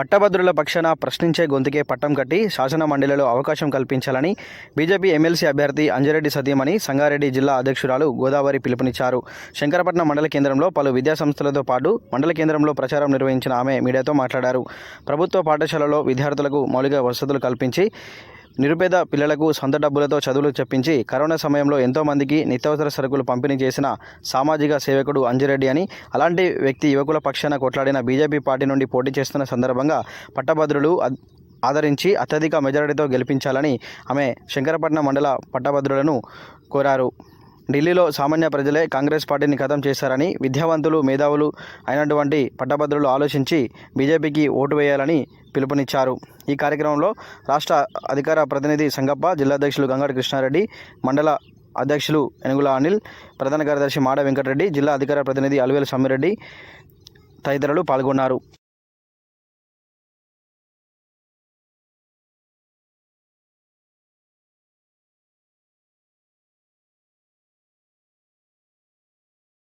పట్టభద్రుల పక్షాన ప్రశ్నించే గొంతుకే పట్టం కట్టి శాసన మండలిలో అవకాశం కల్పించాలని బీజేపీ ఎమ్మెల్సీ అభ్యర్థి అంజిరెడ్డి సతీమణి సంగారెడ్డి జిల్లా అధ్యక్షురాలు గోదావరి పిలుపునిచ్చారు. శంకరపట్నం మండల కేంద్రంలో పలు విద్యాసంస్థలతో పాటు మండల కేంద్రంలో ప్రచారం నిర్వహించిన ఆమె మీడియాతో మాట్లాడారు. ప్రభుత్వ పాఠశాలలో విద్యార్థులకు మౌలిక వసతులు కల్పించి నిరుపేద పిల్లలకు సొంత డబ్బులతో చదువులు చెప్పించి కరోనా సమయంలో ఎంతోమందికి నిత్యావసర సరుకులు పంపిణీ చేసిన సామాజిక సేవకుడు అంజిరెడ్డి అని. అలాంటి వ్యక్తి యువకుల పక్షాన కొట్లాడిన బీజేపీ పార్టీ నుండి పోటీ చేస్తున్న సందర్భంగా పట్టభద్రులు ఆదరించి అత్యధిక మెజారిటీతో గెలిపించాలని ఆమె శంకరపట్నం మండల పట్టభద్రులను కోరారు. ఢిల్లీలో సామాన్య ప్రజలే కాంగ్రెస్ పార్టీని ఖతం చేశారని విద్యావంతులు మేధావులు అయినటువంటి పట్టభద్రులు ఆలోచించి బీజేపీకి ఓటు వేయాలని పిలుపునిచ్చారు. ఈ కార్యక్రమంలో రాష్ట్ర అధికార ప్రతినిధి సంగప్ప జిల్లా అధ్యక్షులు గంగాడి కృష్ణారెడ్డి మండల అధ్యక్షులు ఎనుగుల అనిల్ ప్రధాన కార్యదర్శి మాడ వెంకటరెడ్డి జిల్లా అధికార ప్రతినిధి అలివేలు సమ్మిరెడ్డి తదితరులు పాల్గొన్నారు.